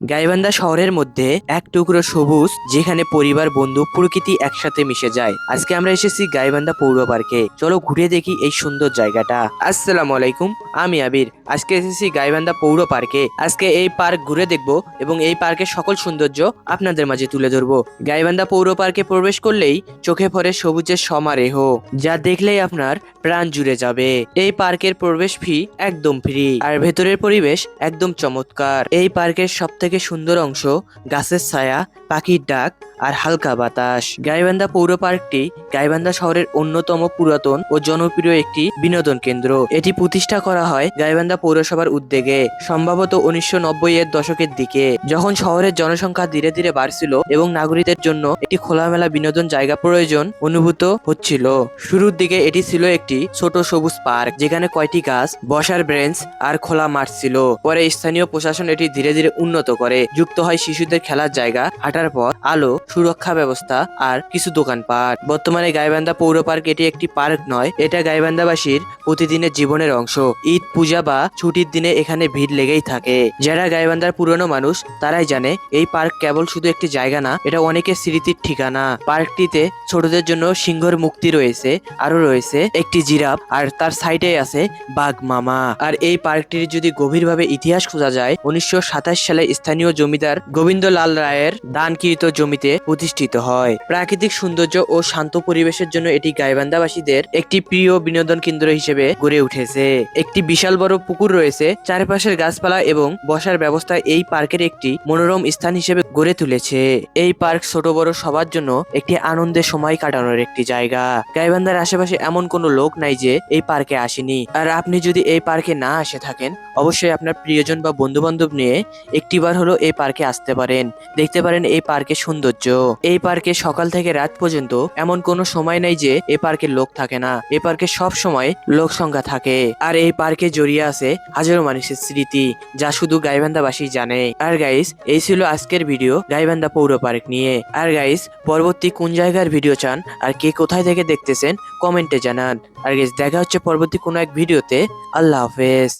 গাইবান্ধা শহরের মধ্যে এক টুকরো সবুজ, যেখানে পরিবার, বন্ধু, প্রকৃতি একসাথে মিশে যায়। আজকে আমরা এসেছি গাইবান্ধা পৌর পার্কে। চলো ঘুরে দেখি এই সুন্দর জায়গাটা। আসসালামু আলাইকুম, আমি আবির। আজকে এসেছি গাইবান্ধা পৌর পার্কে। আজকে এই পার্ক ঘুরে দেখব এবং এই পার্কের সকল সৌন্দর্য আপনাদের মাঝে তুলে ধরবো। গাইবান্ধা পৌর পার্কে প্রবেশ করলেই চোখে পড়ে সবুজের সমারেহ, যা দেখলেই আপনার প্রাণ জুড়ে যাবে। এই পার্কের প্রবেশ ফি একদম ফ্রি আর ভেতরের পরিবেশ একদম চমৎকার। এই পার্কের সব থেকে সুন্দর অংশ গাছের ছায়া পাখির ডাক আর হালকা বাতাস। গাইবান্ধা পৌর পার্কটি গাইবান্ধা শহরের অন্যতম পুরাতন ও জনপ্রিয় একটি বিনোদন কেন্দ্র। এটি প্রতিষ্ঠা করা হয় গাইবান্ধা পৌরসভার উদ্যোগে, সম্ভবত উনিশশো এর দশকের দিকে। যখন শহরের জনসংখ্যা ধীরে ধীরে বাড়ছিল এবং নাগরিকদের জন্য একটি খোলামেলা বিনোদন জায়গা প্রয়োজন অনুভূত হচ্ছিল। শুরুর দিকে এটি ছিল একটি ছোট সবুজ পার্ক, যেখানে কয়টি গাছ, বসার ব্রেঞ্চ আর খোলা মাঠ ছিল। পরে স্থানীয় প্রশাসন এটি ধীরে ধীরে উন্নত করে। যুক্ত হয় শিশুদের খেলার জায়গা, হাঁটার পর আলো সুরক্ষা ব্যবস্থা আর কিছু দোকানপাট। বর্তমানে গাইবান্ধা পৌর পার্ক এটি একটি পার্ক নয়, এটা গাইবান্ধাবাসীর প্রতিদিনের জীবনের অংশ। ঈদ, পূজা বা ছুটির দিনে এখানে ভিড় লেগেই থাকে। যারা গাইবান্ধার পুরনো মানুষ, তারাই জানে এই পার্ক কেবল শুধু একটি জায়গা না, এটা অনেকের স্মৃতির ঠিকানা। পার্কটিতে ছোটদের জন্য সিংহর মুক্তি রয়েছে আরও রয়েছে একটি জিরাফ, আর তার সাইডে আছে বাঘ মামা। আর এই পার্কটির যদি গভীরভাবে ইতিহাস খোঁজা যায়, উনিশশো সাতাশ সালে স্থানীয় জমিদার গোবিন্দ লাল রায়ের দানকৃত জমিতে প্রতিষ্ঠিত হয়। প্রাকৃতিক সৌন্দর্য ও শান্ত পরিবেশের জন্য এটি গাইবান্ধাবাসীদের একটি প্রিয় বিনোদন কেন্দ্র হিসেবে গড়ে উঠেছে। একটি বিশাল বড় পুকুর রয়েছে, চারপাশের গাছপালা এবং বসার ব্যবস্থা এই পার্কের একটি মনোরম স্থান হিসেবে গড়ে তুলেছে। এই পার্ক ছোট বড় সবার জন্য একটি আনন্দের সময় কাটানোর একটি জায়গা। গাইবান্ধার আশেপাশে এমন কোনো লোক নাই যে এই পার্কে আসেনি। আর আপনি যদি এই পার্কে না আসে থাকেন, অবশ্যই আপনার প্রিয়জন বা বন্ধু বান্ধব নিয়ে একটিবার হলো এই পার্কে আসতে পারেন। দেখতে পারেন এই পার্কের সৌন্দর্য। এই পার্কে সকাল থেকে রাত পর্যন্ত এমন কোনো সময় নাই যে এই পার্কে লোক থাকে না। এ পার্কে সব সময় লোক সংখ্যা থাকে। আর এই পার্কে জড়িয়ে আছে হাজারো মানুষের স্মৃতি, যা শুধু গাইবান্ধাবাসী জানে। আর গাইস এই ছিল আজকের ভিডিও গাইবান্ধা পৌর পার্ক নিয়ে। আর গাইস পরবর্তী কোন জায়গার ভিডিও চান আর কে কোথায় থেকে দেখতেছেন কমেন্টে জানান। আর গাইস দেখা হচ্ছে পরবর্তী কোনো এক ভিডিওতে আল্লাহ হাফেজ।